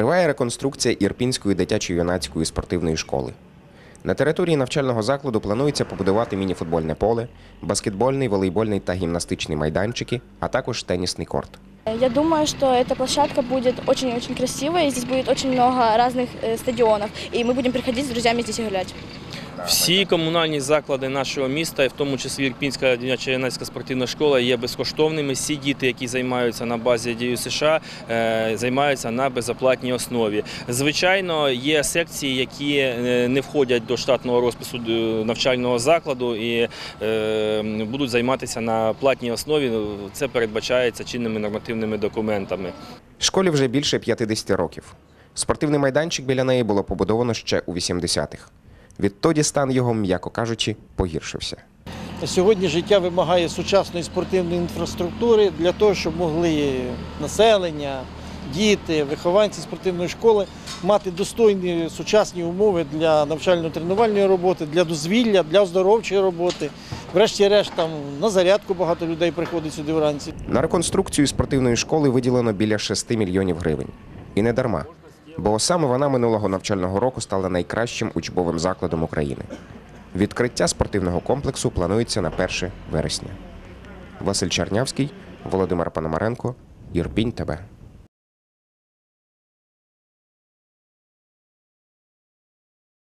Триває реконструкція Ірпінської дитячо-юнацької спортивної школи. На території навчального закладу планується побудувати мініфутбольне поле, баскетбольний, волейбольний та гімнастичний майданчики, а також тенісний корт. Я думаю, что эта площадка будет очень-очень красивая, и здесь будет очень много разных э, стадионов, и мы будем приходить с друзьями здесь гулять. Всі комунальні заклади нашого міста, в тому числі Ірпінська дитяча юнацька спортивна школа, є безкоштовними. Всі діти, які займаються на базі дію США, е, займаються на безоплатній основі. Звичайно, є секції, які е, не входять до штатного розпису е, навчального закладу і будуть займатися на платній основі. Це передбачається чинними нормативними документами. Школі вже більше 50 років. Спортивний майданчик біля неї було побудовано ще у 80-х. Відтоді стан його, м'яко кажучи, погіршився. Сьогодні життя вимагає сучасної спортивної інфраструктури для того, щоб могли населення, діти, вихованці спортивної школи мати достойні сучасні умови для навчально-тренувальної роботи, для дозвілля, для оздоровчої роботи. Врешті-решт, там на зарядку багато людей приходить сюди вранці. На реконструкцію спортивної школи виділено біля 6 мільйонів гривень. І не дарма. Бо саме вона минулого навчального року стала найкращим учбовим закладом України. Відкриття спортивного комплексу планується на 1 вересня. Василь Чернявський, Володимир Пономаренко, Ірпінь ТБ.